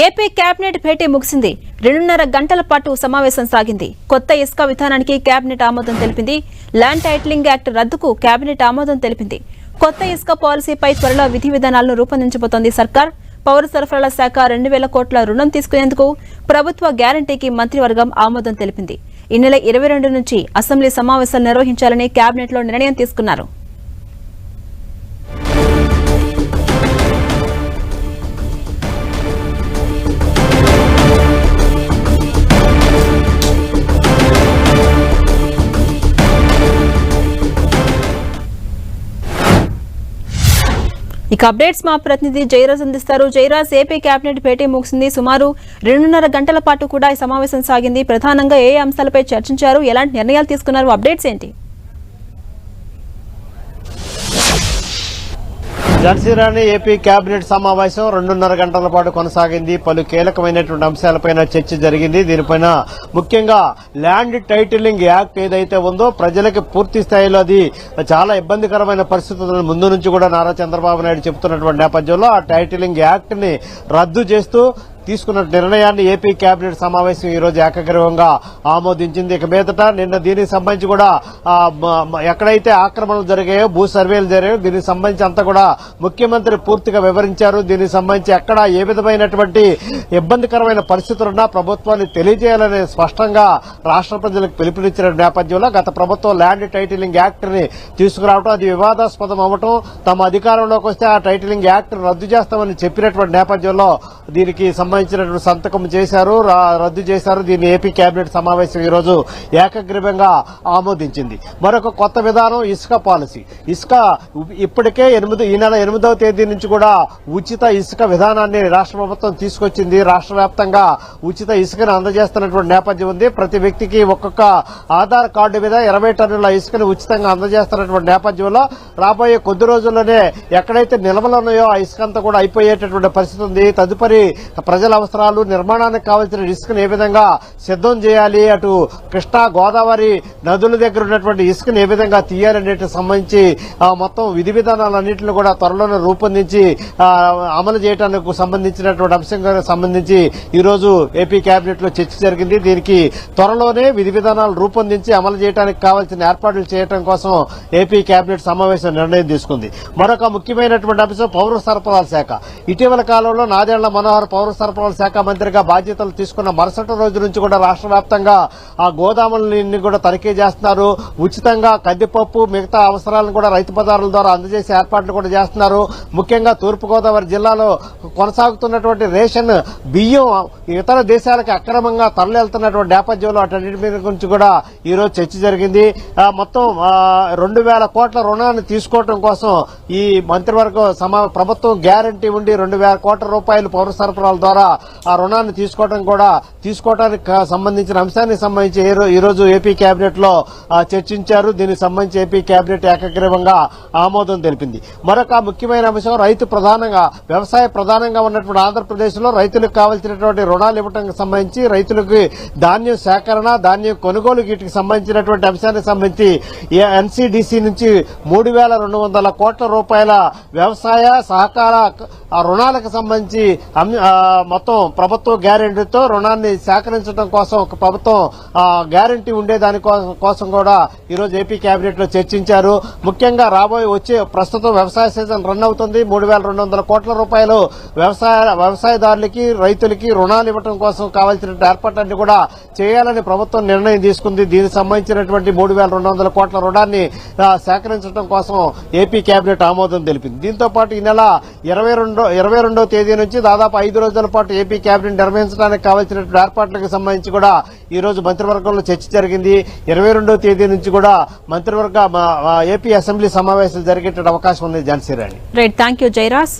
AP cabinet భేటీ ముగిసింది. రెండున్నర గంటల పాటు సమావేశం సాగింది. కొత్త ఇసుక విధానానికి కేబినెట్ ఆమోదం తెలిపింది. ల్యాండ్ టైటిలింగ్ యాక్ట్ రద్దుకు కేబినెట్ ఆమోదం తెలిపింది. కొత్త ఇసుక పాలసీపై త్వరలో విధి విధానాలను రూపొందించబోతోంది సర్కార్. పౌర సరఫరాల శాఖ రెండు వేల కోట్ల రుణం తీసుకునేందుకు ప్రభుత్వ గ్యారంటీకి మంత్రివర్గం ఆమోదం తెలిపింది. ఈ నెల ఇరవై రెండు నుంచి అసెంబ్లీ సమావేశాలు నిర్వహించాలని కేబినెట్లో నిర్ణయం తీసుకున్నారు. ఇక అప్డేట్స్ మా ప్రతినిధి జయరాజ్ అందిస్తారు. జయరాజ్ ఏపీ కేబినెట్ భేటీ ముగిసింది. సుమారు రెండున్నర గంటల పాటు కూడా ఈ సమావేశం సాగింది. ప్రధానంగా ఏ అంశాలపై చర్చించారు? ఎలాంటి నిర్ణయాలు తీసుకున్నారు? అప్డేట్స్ ఏంటి? జన్సీరాణి ఏపీ కేబినెట్ సమావేశం రెండున్నర గంటల పాటు కొనసాగింది. పలు కీలకమైనటువంటి అంశాలపైన చర్చ జరిగింది. దీనిపైన ముఖ్యంగా ల్యాండ్ టైటిలింగ్ యాక్ట్ ఏదైతే ఉందో ప్రజలకు పూర్తి స్థాయిలో అది చాలా ఇబ్బందికరమైన పరిస్థితులను ముందు నుంచి కూడా నారా చంద్రబాబు నాయుడు చెబుతున్నటువంటి నేపథ్యంలో ఆ టైటిలింగ్ యాక్ట్ని రద్దు చేస్తూ తీసుకున్న నిర్ణయాన్ని ఏపీ కేబినెట్ సమావేశం ఈ రోజు ఏకగ్రీవంగా ఆమోదించింది. ఇక మీదట నిన్న దీనికి సంబంధించి కూడా ఎక్కడైతే ఆక్రమణలు జరిగాయో భూ సర్వేలు జరిగాయో దీనికి సంబంధించి అంతా కూడా ముఖ్యమంత్రి పూర్తిగా వివరించారు. దీనికి సంబంధించి ఎక్కడ ఏ విధమైనటువంటి ఇబ్బందికరమైన పరిస్థితులున్నా ప్రభుత్వాన్ని తెలియజేయాలని స్పష్టంగా రాష్ట్ర ప్రజలకు పిలుపునిచ్చిన నేపథ్యంలో గత ప్రభుత్వం ల్యాండ్ టైటిలింగ్ యాక్ట్ని తీసుకురావడం అది వివాదాస్పదం అవ్వటం తమ అధికారంలోకి వస్తే ఆ టైటిలింగ్ యాక్ట్ రద్దు చేస్తామని చెప్పినటువంటి నేపథ్యంలో దీనికి సంబంధించినటువంటి సంతకం చేశారు రద్దు చేశారు. దీన్ని ఏపీ కేబినెట్ సమావేశం ఈ రోజు ఏకగ్రీవంగా ఆమోదించింది. మరొక కొత్త విధానం ఇసుక పాలసీ. ఇసుక ఇప్పటికే ఎనిమిది ఈ నెల ఎనిమిదవ తేదీ నుంచి కూడా ఉచిత ఇసుక విధానాన్ని రాష్ట్ర ప్రభుత్వం తీసుకొచ్చింది. రాష్ట్ర వ్యాప్తంగా ఉచిత ఇసుకను అందజేస్తున్నటువంటి నేపథ్యం ఉంది. ప్రతి వ్యక్తికి ఒక్కొక్క ఆధార్ కార్డు మీద ఇరవై టన్నుల ఇసుకను ఉచితంగా అందజేస్తున్నటువంటి నేపథ్యంలో రాబోయే కొద్ది రోజుల్లోనే ఎక్కడైతే నిల్వలు ఉన్నాయో ఆ ఇసుకంతా కూడా అయిపోయేటటువంటి పరిస్థితి ఉంది. తదుపరి ప్రజల అవసరాలు నిర్మాణానికి కావాల్సిన ఇసుకను ఏ విధంగా సిద్ధం చేయాలి అటు కృష్ణా గోదావరి నదుల దగ్గర ఉన్నటువంటి ఇసుకను ఏ విధంగా తీయాలనేటి సంబంధించి మొత్తం విధి విధానాలన్నింటిని కూడా త్వరలోనే రూపొందించి అమలు చేయడానికి సంబంధించినటువంటి అంశం సంబంధించి ఈ రోజు ఏపీ కేబినెట్లో చర్చ జరిగింది. దీనికి త్వరలోనే విధి విధానాలు రూపొందించి అమలు చేయడానికి కావాల్సిన ఏర్పాట్లు చేయడం కోసం ఏపీ కేబినెట్ సమావేశం నిర్ణయం తీసుకుంది. మరొక ముఖ్యమైనటువంటి అంశం పౌర సరఫరాల శాఖ. ఇటీవల కాలంలో నాదేళ్ళ మనోహర్ పౌర సరఫరాల శాఖ మంత్రిగా బాధ్యతలు తీసుకున్న మరుసటి రోజు నుంచి కూడా రాష్ట్ర వ్యాప్తంగా ఆ గోదాములని కూడా తనిఖీ చేస్తున్నారు. ఉచితంగా కందిపప్పు మిగతా అవసరాలను కూడా రైతు బజారుల ద్వారా అందజేసే ఏర్పాట్లు కూడా చేస్తున్నారు. ముఖ్యంగా తూర్పుగోదావరి జిల్లాలో కొనసాగుతున్నటువంటి రేషన్ బియ్యం ఇతర దేశాలకు అక్రమంగా తరలివెళ్తున్నటువంటి నేపథ్యంలో అటన్నిటి మీద గురించి కూడా ఈరోజు చర్చ జరిగింది. మొత్తం రెండు వేల కోట్ల రుణాన్ని తీసుకోవడం కోసం ఈ మంత్రివర్గం సమా ప్రభుత్వం గ్యారంటీ ఉండి రెండు వేల కోట్ల రూపాయలు పౌర సరఫరాల ద్వారా ఆ రుణాన్ని తీసుకోవడం కూడా తీసుకోవడానికి సంబంధించిన అంశానికి సంబంధించి ఈరోజు ఏపీ కేబినెట్లో చర్చించారు. దీనికి సంబంధించి ఏపీ కేబినెట్ ఏకగ్రీవంగా ఆమోదం తెలిపింది. మరొక ముఖ్యమైన అంశం రైతు ప్రధానంగా వ్యవసాయ ప్రధానంగా ఉన్నటువంటి ఆంధ్రప్రదేశ్లో రైతులకు కావాల్సినటువంటి రుణాలు ఇవ్వడానికి సంబంధించి రైతులకు ధాన్యం సేకరణ ధాన్యం కొనుగోలు వీటికి సంబంధించినటువంటి అంశానికి సంబంధించి ఎన్సీడీసీ నుంచి మూడు వేల రెండు వందల కోట్ల రూపాయల వ్యవసాయ సహకార ఆ రుణాలకు సంబంధించి మొత్తం ప్రభుత్వ గ్యారెంటీతో రుణాన్ని సేకరించడం కోసం ఒక ప్రభుత్వం గ్యారంటీ గ్యారెంటీ ఉండేదాని కోసం కూడా ఈరోజు ఏపీ కేబినెట్లో చర్చించారు. ముఖ్యంగా రాబోయే వచ్చే ప్రస్తుతం వ్యవసాయ సీజన్ రన్ అవుతుంది. మూడు వేల రెండు వందల కోట్ల రూపాయలు వ్యవసాయ వ్యవసాయదారులకి రైతులకి రుణాలు ఇవ్వడం కోసం కావాల్సిన ఏర్పాట్లన్నీ కూడా చేయాలని ప్రభుత్వం నిర్ణయం తీసుకుంది. దీనికి సంబంధించినటువంటి మూడు వేల రెండు వందల కోట్ల రుణాన్ని సేకరించడం కోసం ఏపీ కేబినెట్ ఆమోదం తెలిపింది. దీంతో పాటు ఈ నెల ఇరవై రెండు ఇరవై రెండవ తేదీ నుంచి దాదాపు ఐదు రోజుల పాటు ఏపీ కేబినెట్ నిర్వహించడానికి కావాల్సినటువంటి ఏర్పాట్లకు సంబంధించి కూడా ఈ రోజు మంత్రివర్గంలో చర్చ జరిగింది. ఇరవై తేదీ నుంచి కూడా మంత్రివర్గ ఏపీ అసెంబ్లీ సమావేశాలు జరిగేట అవకాశం ఉంది. Jhansi right thank you Jayaraj